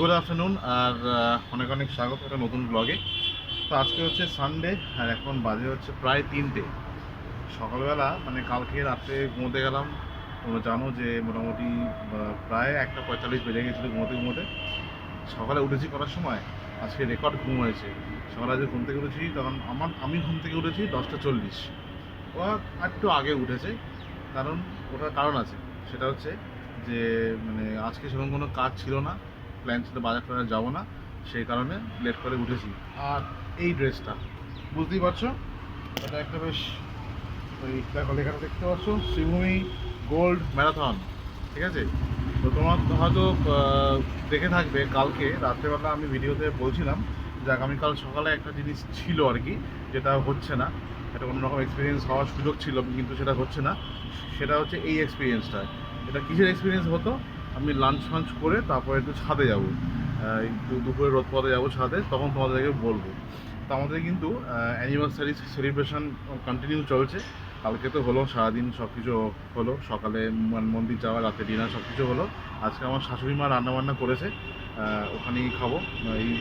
Good afternoon আর অনেক অনেক স্বাগত একটা নতুন ব্লগে তো আজকে হচ্ছে সানডে আর এখন বাজে হচ্ছে প্রায় তিনটে। সকালবেলা মানে কালকে রাত্রে ঘুমোতে গেলাম। তোমরা জানো যে মোটামুটি প্রায় একটা পঁয়তাল্লিশ বেজে গেছিল ঘুমোতে ঘুমোতে। সকালে উঠেছি করার সময়? আজকে রেকর্ড ঘুম হয়েছে। সকালে আজকে ঘুম থেকে উঠেছি, তখন আমার, আমি ঘুম থেকে উঠেছি দশটা চল্লিশ। ও একটু আগে উঠেছে, কারণ ওটার কারণ আছে। সেটা হচ্ছে যে মানে আজকে সেরকম কোনো কাজ ছিল না। প্ল্যান ছিল বাজার টাজার যাব না, সেই কারণে লেট করে উঠেছি। আর এই ড্রেসটা বুঝতেই পারছ? এটা একটা বেশ, ওই দেখো লেখাটা দেখতে পাচ্ছ, শ্রীভূমি গোল্ড ম্যারাথন, ঠিক আছে? তো তোমার হয়তো দেখে থাকবে, কালকে, রাত্রেবেলা আমি ভিডিওতে বলছিলাম যে আগামীকাল সকালে একটা জিনিস ছিল আর কি, যেটা হচ্ছে না। একটা অন্যরকম এক্সপিরিয়েন্স হওয়ার সুযোগ ছিল, কিন্তু সেটা হচ্ছে না। সেটা হচ্ছে এই এক্সপিরিয়েন্সটা এটা কিসের এক্সপিরিয়েন্স হতো? আমি লাঞ্চ ফাঞ্চ করে তারপরে একটু ছাদে যাব। একটু দুপুরে রোদ পথে যাব ছাদে, তখন তোমাদেরকে বলব। তো আমাদের কিন্তু অ্যানিভার্সারি সেলিব্রেশন কন্টিনিউ চলছে। কালকে তো হলো, সারাদিন সব কিছু হলো। সকালে মান- মন্দির যাওয়া, রাতে ডিনার সব কিছু হলো। আজকে আমার শাশুড়ি মা রান্নাবান্না করেছে। ওখানেই খাব।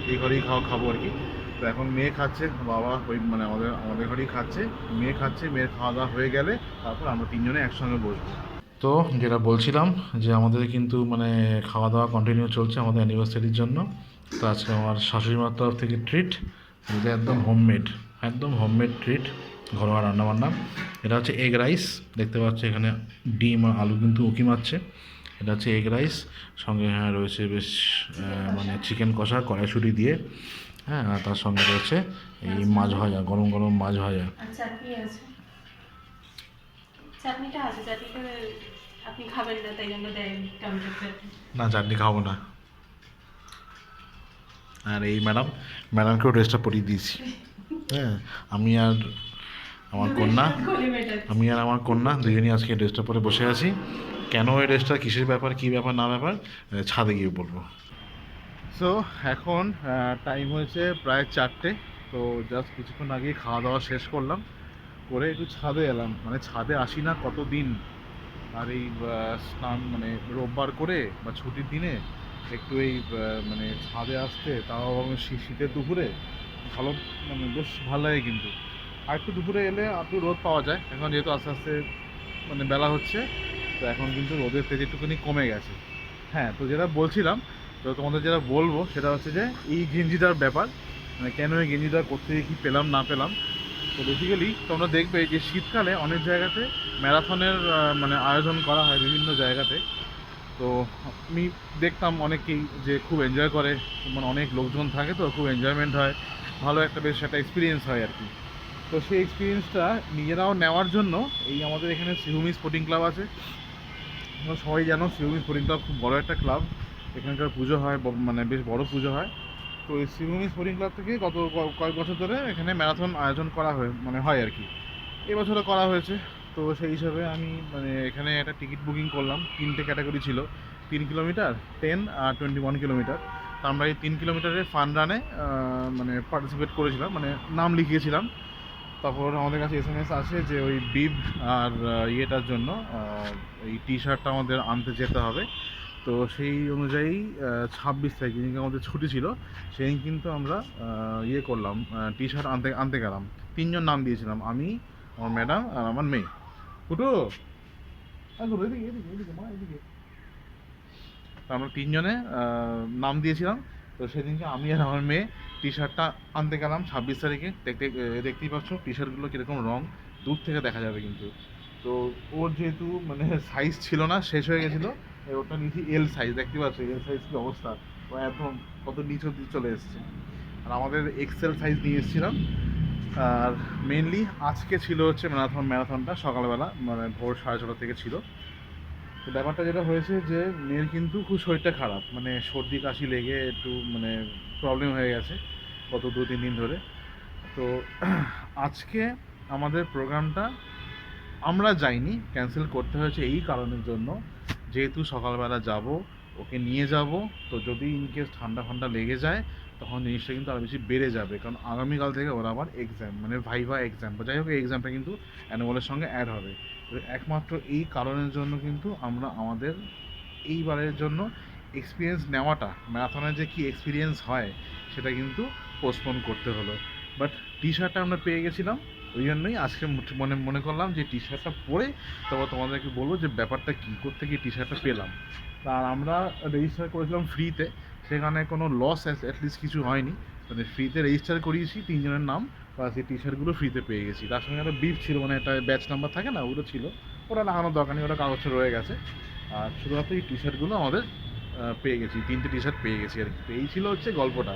এই ঘরেই খাওয়া খাব আর কি। তো এখন মেয়ে খাচ্ছে, বাবা ওই মানে আমাদের আমাদের ঘরেই খাচ্ছে। মেয়ে খাচ্ছে, মেয়ের খাওয়া দাওয়া হয়ে গেলে তারপর আমরা তিনজনে একসঙ্গে বসবো। তো যেটা বলছিলাম যে আমাদের কিন্তু মানে খাওয়া দাওয়া কন্টিনিউ চলছে আমাদের অ্যানিভার্সারির জন্য। তো আজকে আমার শাশুড়ি মার তরফ থেকে ট্রিট যেটা একদম হোমমেড একদম হোমমেড ট্রিট ঘরোয়া রান্নাবান্না। এটা হচ্ছে এগ রাইস দেখতে পাচ্ছ এখানে ডিম আর আলু কিন্তু উকি মারছে। এটা হচ্ছে এগ রাইস সঙ্গে হ্যাঁ রয়েছে বেশ মানে চিকেন কষা, কড়াইশুটি দিয়ে। হ্যাঁ আর তার সঙ্গে রয়েছে এই মাছ ভাজা, গরম গরম মাছ ভাজা। আছে? চাটনিটা আছে চাটনিটা আপনি খাবেন না তাই জন্য দেয় টমেটো চাটনি। না চাটনি খাব না। আর এই ম্যাডাম ম্যাডামকেও ড্রেসটা পরিয়ে দিয়েছি। হ্যাঁ আমি আর আমার কন্যা আমি আর আমার কন্যা দুজনই আজকে ড্রেসটা পরে বসে আছি। কেন এই ড্রেসটা কিসের ব্যাপার কী ব্যাপার না ব্যাপার ছাদে গিয়ে বলব। সো এখন টাইম হয়েছে প্রায় চারটে। তো জাস্ট কিছুক্ষণ আগে খাওয়া দাওয়া শেষ করলাম। করে একটু ছাদে এলাম। মানে ছাদে আসি না কতদিন? আর এই স্নান মানে রোববার করে বা ছুটির দিনে একটু এই মানে ছাদে আসতে, তাও শীতের দুপুরে ভালো মানে বেশ ভালো লাগে কিন্তু। আর একটু দুপুরে এলে একটু রোদ পাওয়া যায়। এখন যেহেতু আস্তে আস্তে মানে বেলা হচ্ছে, তো এখন কিন্তু রোদের তেজ একটুখানি কমে গেছে। হ্যাঁ তো যেটা বলছিলাম, তো তোমাদের যেটা বলব সেটা হচ্ছে যে, এই গেঞ্জিটার ব্যাপার মানে কেন এই গেঞ্জিটা করতে কী পেলাম না পেলাম তো বেসিক্যালি তোমরা দেখবে যে শীতকালে অনেক জায়গাতে ম্যারাথনের মানে আয়োজন করা হয় বিভিন্ন জায়গাতে। তো আমি দেখতাম অনেকেই যে খুব এনজয় করে মানে অনেক লোকজন থাকে তো, খুব এনজয়মেন্ট হয়। ভালো একটা বেশ একটা এক্সপিরিয়েন্স হয় আর কি। তো সেই এক্সপিরিয়েন্সটা নিজেরাও নেওয়ার জন্য এই আমাদের এখানে শ্রীভূমি স্পোর্টিং ক্লাব আছে। সবাই জানো শ্রীভূমি স্পোর্টিং ক্লাব খুব বড় একটা ক্লাব এখানকার পুজো হয় মানে বেশ বড় পুজো হয়। তো এই শ্রীভূমি স্পোর্টিং ক্লাব থেকে গত কয়েক বছর ধরে এখানে ম্যারাথন আয়োজন করা হয় মানে হয় আর কি। এবছরও করা হয়েছে। তো সেই হিসাবে আমি মানে এখানে একটা টিকিট বুকিং করলাম। তিনটে ক্যাটাগরি ছিল। তিন কিলোমিটার, টেন আর টোয়েন্টি ওয়ান কিলোমিটার। তো আমরা এই তিন কিলোমিটারের ফান রানে মানে পার্টিসিপেট করেছিলাম মানে নাম লিখিয়েছিলাম। তারপর আমাদের কাছে এস এম এস আসে যে ওই বিব আর ইয়েটার জন্য এই টি শার্টটা আমাদের আনতে যেতে হবে। তো সেই অনুযায়ী ছাব্বিশ তারিখ যেদিনকে আমাদের ছুটি ছিল সেদিন কিন্তু আমরা ইয়ে করলাম টি শার্ট আনতে আনতে গেলাম। তিনজন নাম দিয়েছিলাম, আমি, আমার ম্যাডাম আর আমার মেয়ে। কুটু! এদিকে আমরা তিনজনে নাম দিয়েছিলাম, তো সেদিনকে আমি আর আমার মেয়ে টি শার্টটা আনতে গেলাম, ছাব্বিশ তারিখে। দেখতে দেখতেই পাচ্ছ টি শার্টগুলো কীরকম রঙ দূর থেকে দেখা যাবে কিন্তু। তো ওর যেহেতু মানে সাইজ ছিল না, শেষ হয়ে গেছিল ওটা নিয়েছি এল সাইজ দেখতে পাচ্ছ? এল সাইজ কী অবস্থা? ও একদম কত নিচ অব্দি চলে এসছে। আর আমাদের এক্সেল সাইজ নিয়ে এসেছিলাম। আর মেনলি আজকে ছিল হচ্ছে ম্যারাথন ম্যারাথনটা সকালবেলা মানে ভোর সাড়ে ছটা থেকে ছিল। তো ব্যাপারটা যেটা হয়েছে যে, মেয়ের কিন্তু খুব শরীরটা খারাপ। মানে সর্দি, কাশি লেগে একটু মানে প্রবলেম হয়ে গেছে গত দু, তিন দিন ধরে। তো আজকে আমাদের প্রোগ্রামটা আমরা যাইনি ক্যান্সেল করতে হয়েছে এই কারণের জন্য। যেহেতু সকালবেলা যাব, ওকে নিয়ে যাব, তো যদি ইনকেস ঠান্ডা ফান্ডা লেগে যায়, তখন জিনিসটা কিন্তু আরও বেশি বেড়ে যাবে। কারণ আগামীকাল থেকে ওরা আবার এক্সাম মানে ভাইভা এক্সাম যাই হোক, এই এক্সামটা কিন্তু অ্যানুয়ালের সঙ্গে অ্যাড হবে। তো একমাত্র এই কারণের জন্য কিন্তু আমরা আমাদের এইবারের জন্য এক্সপিরিয়েন্স নেওয়াটা ম্যারাথনের যে কী এক্সপিরিয়েন্স হয়, সেটা কিন্তু পোস্টপোন করতে হলো। বাট টি শার্টটা আমরা পেয়ে গেছিলাম। ওই জন্যই আজকে মনে মনে করলাম যে টি শার্টটা পরে তারপর তোমাদেরকে বলব যে ব্যাপারটা কী করতে গিয়ে টি শার্টটা পেলাম। আর আমরা রেজিস্টার করেছিলাম ফ্রিতে সেখানে কোনো লস অ্যাটলিস্ট কিছু হয়নি। মানে ফ্রিতে রেজিস্টার করিয়েছি, তিনজনের নাম বা সেই টি শার্টগুলো ফ্রিতে পেয়ে গেছি। তার সঙ্গে একটা বিপ ছিল মানে একটা ব্যাচ নাম্বার থাকে না, ওগুলো ছিল। ওটা লাগানোর দরকার নেই, ওটা কাগজটা রয়ে গেছে। আর শুধুমাত্র এই টি শার্টগুলো আমাদের পেয়ে গেছি, তিনটে টি শার্ট পেয়ে গেছি আর কি। এই ছিল হচ্ছে গল্পটা,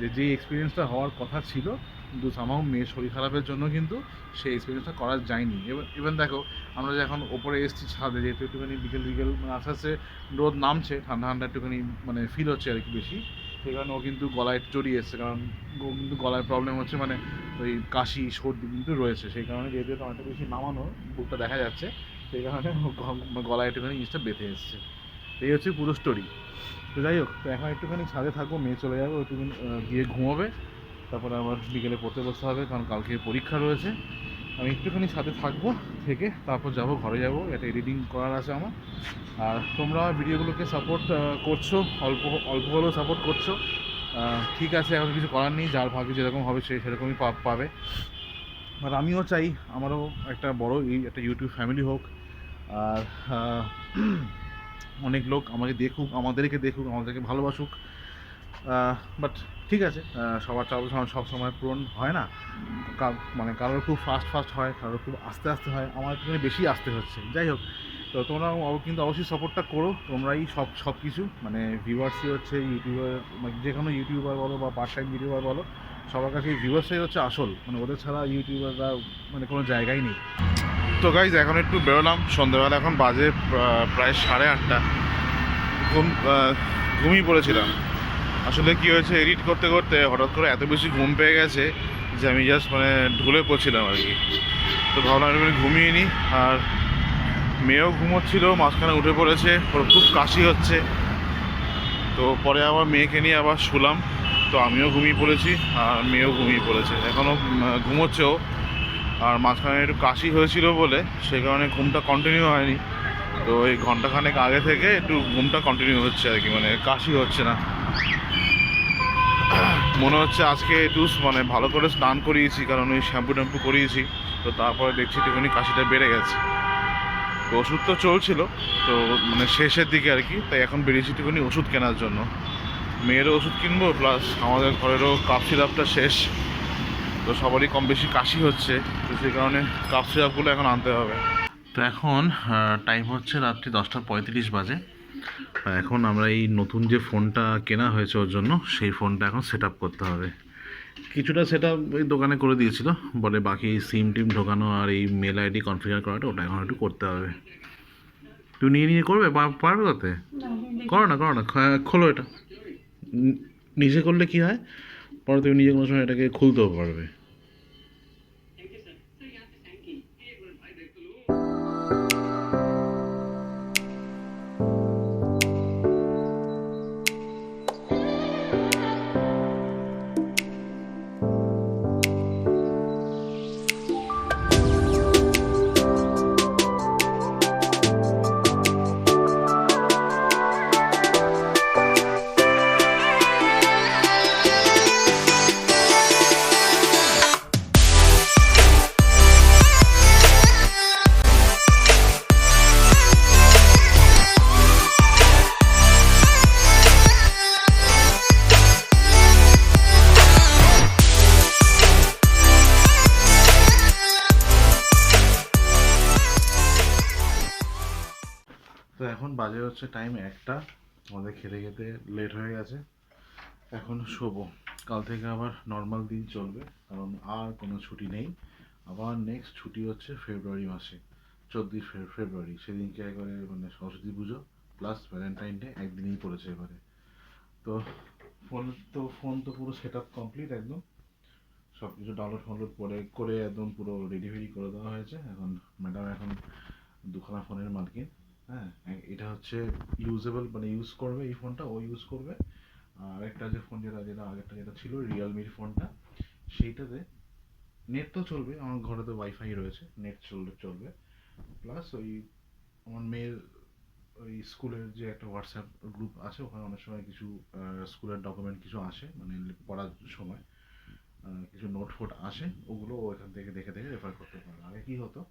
যে যে এক্সপিরিয়েন্সটা হওয়ার কথা ছিল কিন্তু সামাও মেয়ের শরীর খারাপের জন্য কিন্তু সেই এক্সপিরিয়েন্সটা করা যায়নি। এবার ইভেন দেখো, আমরা যে এখন ওপরে এসেছি ছাদে, যেহেতু একটুখানি বিকেল বিকেল মানে আস্তে আস্তে রোদ নামছে, ঠান্ডা ঠান্ডা একটুখানি মানে ফিল হচ্ছে আর কি বেশি। সেই কারণে ও কিন্তু গলায় জড়িয়ে এসছে, কারণ ও কিন্তু গলায় প্রবলেম হচ্ছে মানে ওই কাশি, সর্দি কিন্তু রয়েছে। সেই কারণে যেহেতু অনেকটা বেশি নামানো বুকটা দেখা যাচ্ছে, সেই কারণে গলায় একটুখানি জিনিসটা বেঁধে এসছে। এই হচ্ছে পুরো স্টোরি তো যাই হোক, তো এখন একটুখানি ছাদে থাকব, মেয়ে চলে যাব একটুখানি গিয়ে ঘুমোবে। তারপরে আবার বিকেলে পড়তে বসতে হবে, কারণ কালকে পরীক্ষা রয়েছে। আমি একটুখানি সাথে থাকব, থেকে তারপর যাব, ঘরে যাব এটা এডিটিং করার আছে আমার। আর তোমরা ভিডিওগুলোকে সাপোর্ট করছ, অল্প অল্প হলেও সাপোর্ট করছ। ঠিক আছে, এখন কিছু করার নেই, যার ভাগ্যে যেরকম হবে সে সেরকমই পাবে। আর আমিও চাই, আমারও একটা বড় একটা ইউটিউব ফ্যামিলি হোক। আর অনেক লোক আমাকে দেখুক, আমাদেরকে দেখুক, আমাদেরকে ভালোবাসুক। বাট ঠিক আছে সবার চাপ সব সময় পূরণ হয় না। মানে কারোর খুব ফাস্ট ফাস্ট হয়, কারোর খুব আস্তে আস্তে হয়, আমার একটুখানি বেশি আসতে হচ্ছে। যাই হোক, তো তোমরা কিন্তু অবশ্যই সাপোর্টটা করো, তোমরাই সব সব কিছু মানে ভিউয়ার্সই হচ্ছে ইউটিউবার মানে যে কোনো ইউটিউবার বলো বা পার্ট টাইম ইউটিউবার বলো, সবার কাছে ভিউয়ার্সই হচ্ছে আসল মানে ওদের ছাড়া ইউটিউবাররা মানে কোনো জায়গাই নেই। তো গাইজ এখন একটু বেরোলাম, সন্ধ্যেবেলা এখন বাজে প্রায় সাড়ে আটটা। ঘুম ঘুমিয়ে পড়েছিলাম। আসলে কি হয়েছে এডিট করতে করতে হঠাৎ করে এত বেশি ঘুম পেয়ে গেছে যে আমি জাস্ট মানে ঢুলে পড়ছিলাম আর কি। তো ভাবলাম একটুখানি ঘুমিয়ে নিই আর মেয়েও ঘুমোচ্ছিল, মাঝখানে উঠে পড়েছে খুব কাশি হচ্ছে। তো পরে আবার মেয়েকে নিয়ে আবার শুলাম, তো আমিও ঘুমিয়ে পড়েছি আর মেয়েও ঘুমিয়ে পড়েছে। এখনও ঘুমোচ্ছেও আর মাঝখানে একটু কাশি হয়েছিল বলে, সেই কারণে ঘুমটা কন্টিনিউ হয়নি। তো এই ঘন্টাখানেক আগে থেকে একটু ঘুমটা কন্টিনিউ হচ্ছে আর কি মানে কাশি হচ্ছে না। মনে হচ্ছে আজকে একটু মানে ভালো করে স্নান করিয়েছি, কারণ ওই শ্যাম্পু ট্যাম্পু করিয়েছি। তো তারপরে দেখছি একটুখানি কাশিটা বেড়ে গেছে। তো ওষুধ তো চলছিল, তো মানে শেষের দিকে আর কি, তাই এখন বেরিয়েছি একটুখানি ওষুধ কেনার জন্য। মেয়েরও ওষুধ কিনবো প্লাস আমাদের ঘরেরও কাপ সিরাপটা শেষ। তো সবারই কম বেশি কাশি হচ্ছে, তো সেই কারণে কাপ সিরাপগুলো এখন আনতে হবে। তো এখন টাইম হচ্ছে রাত্রি দশটা পঁয়ত্রিশ বাজে। এখন আমরা এই নতুন যে ফোনটা কেনা হয়েছে ওর জন্য সেই ফোনটা এখন সেট আপ করতে হবে। কিছুটা সেট আপ ওই দোকানে করে দিয়েছিল বলে বাকি সিম টিম ঢোকানো আর এই মেল আইডি কনফিগার করাটা ওটা এখন একটু করতে হবে। তুই নিয়ে নিয়ে করবে? পারবে তাতে? করো না করো না খোলো এটা। নিজে করলে কি হয়? পরে তুমি নিজে কোনো সময় এটাকে খুলতেও পারবে। এখন বাজে হচ্ছে টাইম একটা। আমাদের খেতে খেতে লেট হয়ে গেছে। এখন শোবো। কাল থেকে আবার নর্মাল দিন চলবে, কারণ আর কোনো ছুটি নেই। আবার নেক্সট ছুটি হচ্ছে ফেব্রুয়ারি মাসে, চোদ্দোই ফেব্রুয়ারি সেদিনকে একবারে মানে সরস্বতী পুজো প্লাস ভ্যালেন্টাইন ডে একদিনেই পড়েছে এবারে। তো ফোন তো ফোন তো পুরো সেট আপ কমপ্লিট একদম। সব কিছু ডাউনলোড ফাউনলোড করে করে একদম পুরো রেডি ফেডি করে দেওয়া হয়েছে। এখন ম্যাডাম এখন দুখানা ফোনের মালকিন। হ্যাঁ এটা হচ্ছে ইউজেবল মানে ইউজ করবে এই ফোনটা ও ইউজ করবে। আর একটা যে ফোন যেটা যেটা আগেরটা যেটা ছিল রিয়েলমির ফোনটা সেইটাতে নেট তো চলবে, আমার ঘরে তো ওয়াইফাই রয়েছে নেট চলবে চলবে। প্লাস ওই আমার মেয়ের ওই স্কুলের যে একটা হোয়াটসঅ্যাপ গ্রুপ আছে, ওখানে অনেক সময় কিছু স্কুলের ডকুমেন্ট কিছু আসে মানে পড়ার সময়। কিছু নোট ফোট আসে, ওগুলো ও এখান থেকে দেখে দেখে রেফার করতে পারে আগে কি হতো?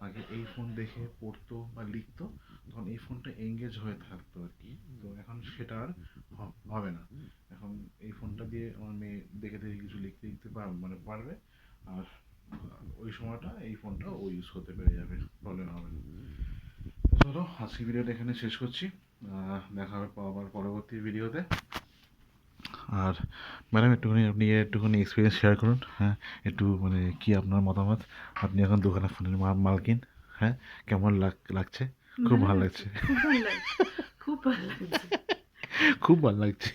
আগে এই ফোন দেখে পড়তো বা লিখতো, তখন এই ফোনটা এঙ্গেজ হয়ে থাকতো আর কি। তো এখন সেটা আর হবে না। এখন এই ফোনটা দিয়ে আমার মেয়ে দেখে দেখে কিছু লিখতে লিখতে পার- মানে পারবে। আর ওই সময়টা এই ফোনটা ও ইউজ করতে পেরে যাবে। প্রবলেম হবে না। চলো আজকে ভিডিওটা এখানে শেষ করছি। দেখা হবে আবার পরবর্তী ভিডিওতে আর ম্যাডাম একটুখানি আপনি একটুখানি এক্সপিরিয়েন্স শেয়ার করুন হ্যাঁ? একটু মানে কি আপনার মতামত? আপনি এখন দোকানে ফোনের মালকিন হ্যাঁ? কেমন লাগ লাগছে? খুব ভালো লাগছে। খুব ভালো লাগছে। খুব ভালো লাগছে। খুব ভালো লাগছে।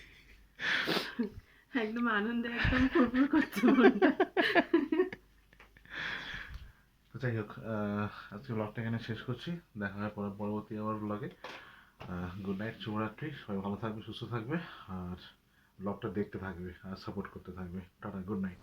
একদম আনন্দে একদম ফুরফুর করছে মনটা। তো যাই হোক আজকে ব্লগটা এখানে শেষ করছি। দেখা হয় পরে পরবর্তী আমার ব্লগে গুড নাইট শুভরাত্রি। সবাই ভালো থাকবে সুস্থ থাকবে। আর ব্লগটা দেখতে থাকবে আর সাপোর্ট করতে থাকবে। Tata good night